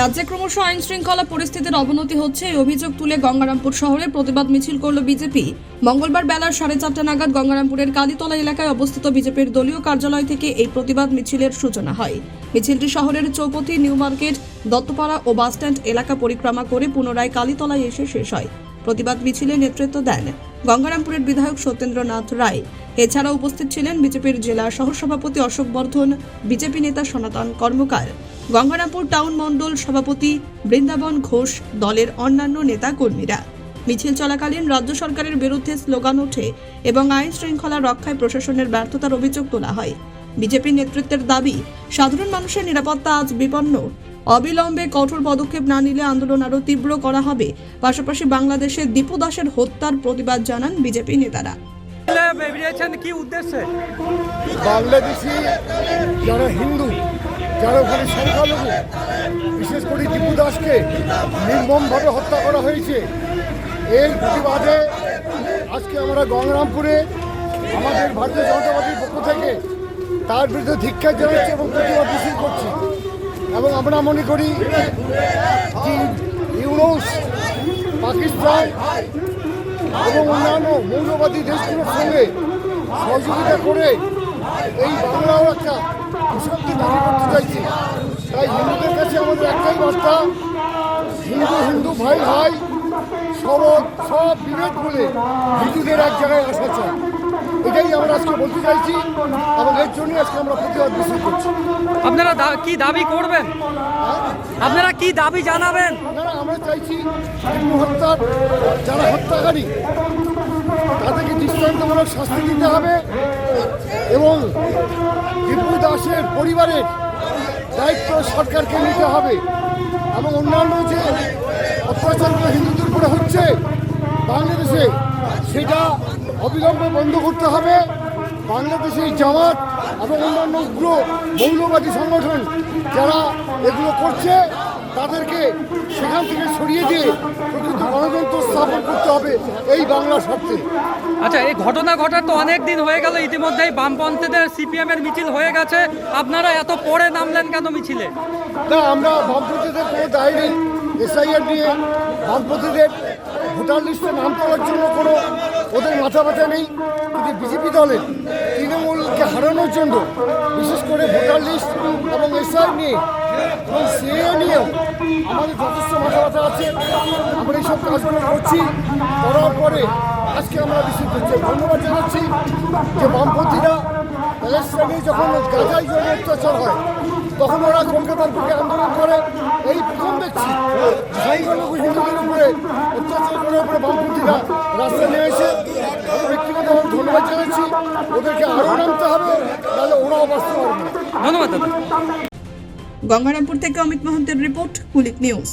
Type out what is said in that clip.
রাজ্যে ক্রমশ আইন শৃঙ্খলা পরিস্থিতির অবনতি হচ্ছে। এই অভিযোগ তুলে গঙ্গারামপুর শহরে প্রতিবাদ মিছিল করল বিজেপি। মঙ্গলবার বেলা সাড়ে চারটা নাগাদ গঙ্গারামপুরের কালীতলা এলাকায় অবস্থিত বিজেপির দলীয় কার্যালয় থেকে এই প্রতিবাদ মিছিলের সূচনা হয়। মিছিলটি শহরের চৌপতি নিউ মার্কেট, দত্তপাড়া ও বাসস্ট্যান্ড এলাকা পরিক্রমা করে পুনরায় কালীতলায় এসে শেষ হয়। প্রতিবাদ মিছিলে নেতৃত্ব দেন গঙ্গারামপুরের বিধায়ক সত্যেন্দ্রনাথ রায়। এছাড়া উপস্থিত ছিলেন বিজেপির জেলা সহসভাপতি অশোক বর্ধন, বিজেপি নেতা সনাতন কর্মকার। গঙ্গারামপুর টাউন মণ্ডল সভাপতি বৃন্দাবন ঘোষ দলের অন্যান্য নেতা কর্মীরা মিছিল চলাকালীন রাজ্য সরকারের বিরুদ্ধে স্লোগান ওঠে এবং আইন শৃঙ্খলা রক্ষায় প্রশাসনের ব্যর্থতার অভিযোগ তোলা হয়। বিজেপি নেতৃত্বের দাবি, সাধারণ মানুষের নিরাপত্তা আজ বিপন্ন। অবিলম্বে কঠোর পদক্ষেপ না নিলে আন্দোলন আরও তীব্র করা হবে। পাশাপাশি বাংলাদেশে দীপু দাসের হত্যার প্রতিবাদ জানান বিজেপি নেতারা। কি উদ্দেশ্যে বাংলাদেশি যারা হিন্দু যারা ওখানে সংখ্যালঘু? বিশেষ করে টিপু দাসকে নির্মমভাবে হত্যা করা হয়েছে। এর প্রতিবাদে আজকে আমরা গঙ্গরামপুরে আমাদের ভারতীয় জনতা পার্টির পক্ষ থেকে তার বিরুদ্ধে ধিক্ষার জানাচ্ছি এবং প্রতিবাদ মিছিল করছি। এবং আমরা মনে করি ইউরোস পাকিস্তান এবং অন্যান্য মৌলবাদী দেশগুলোর সঙ্গে সহযোগিতা করে এই বাংলাও একটা শক্তি দাবি করতে চাইছি। তাই হিন্দুদের কাছে আমাদের একটাই বার্তা হিন্দু হিন্দু ভাই ভাই সব সব বিভেদ বলে হিন্দুদের এক জায়গায় আসা চাই। এটাই আমরা আজকে বলতে চাইছি এবং এর জন্যই আজকে আমরা প্রতিবাদ মিছিল করছি। আপনারা কি দাবি করবেন? আপনারা কি দাবি জানাবেন? আপনারা আমরা চাইছি হিন্দু হত্যার যারা হত্যাকারী তাদেরকে দৃষ্টান্তমূলক শাস্তি দিতে হবে। এবং দীপু দাসের পরিবারের দায়িত্ব সরকারকে নিতে হবে এবং অন্যান্য যে অত্যাচারগুলো হিন্দুদের উপরে হচ্ছে বাংলাদেশে, সেটা অবিলম্বে বন্ধ করতে হবে। বাংলাদেশের জামাত এবং অন্যান্য উগ্র মৌলবাদী সংগঠন যারা এগুলো করছে তাদেরকে সেখান থেকে সরিয়ে দিয়ে প্রকৃত গণতন্ত্র স্থাপন করতে হবে এই বাংলা স্বার্থে আচ্ছা এই ঘটনা ঘটার তো অনেক দিন হয়ে গেল ইতিমধ্যেই বামপন্থীদের সিপিএম এর মিছিল হয়ে গেছে। আপনারা এত পরে নামলেন কেন মিছিলে? না আমরা বামপন্থীদের কোনো দায় নেই। এসআইআর নিয়ে বামপন্থীদের ভোটার লিস্টে নাম তোলার জন্য কোনো ওদের মাথা ব্যথা নেই। কিন্তু বিজেপি দলের তৃণমূলকে হারানোর জন্য বিশেষ করে ভোটার লিস্ট এবং এসআই নিয়ে এবং সিএ নিয়েও আমাদের যথেষ্ট মাথা ব্যথা আছে। আমরা এইসব কাজগুলো করছি। করার পরে আজকে আমরা মিছিল করছি ধন্যবাদ জানাচ্ছি যে বামপন্থীরা প্যালেস্টাইনে যখন গাজায় যখন অত্যাচার হয়, তখন ওরা কলকাতার বুকে আন্দোলন করে। এই প্রথম দেখছি সংখ্যালঘু হিন্দুদের উপরে অত্যাচার উপরে বামপন্থীরা রাস্তায় নেমেছে আমি ব্যক্তিগতভাবে ধন্যবাদ জানাচ্ছি। ওদেরকে আরও নামতে হবে তাহলে ওরাও বাঁচতে পারবে ধন্যবাদ গঙ্গারামপুর থেকে অমিত মহন্তের রিপোর্ট কুলিক নিউজ।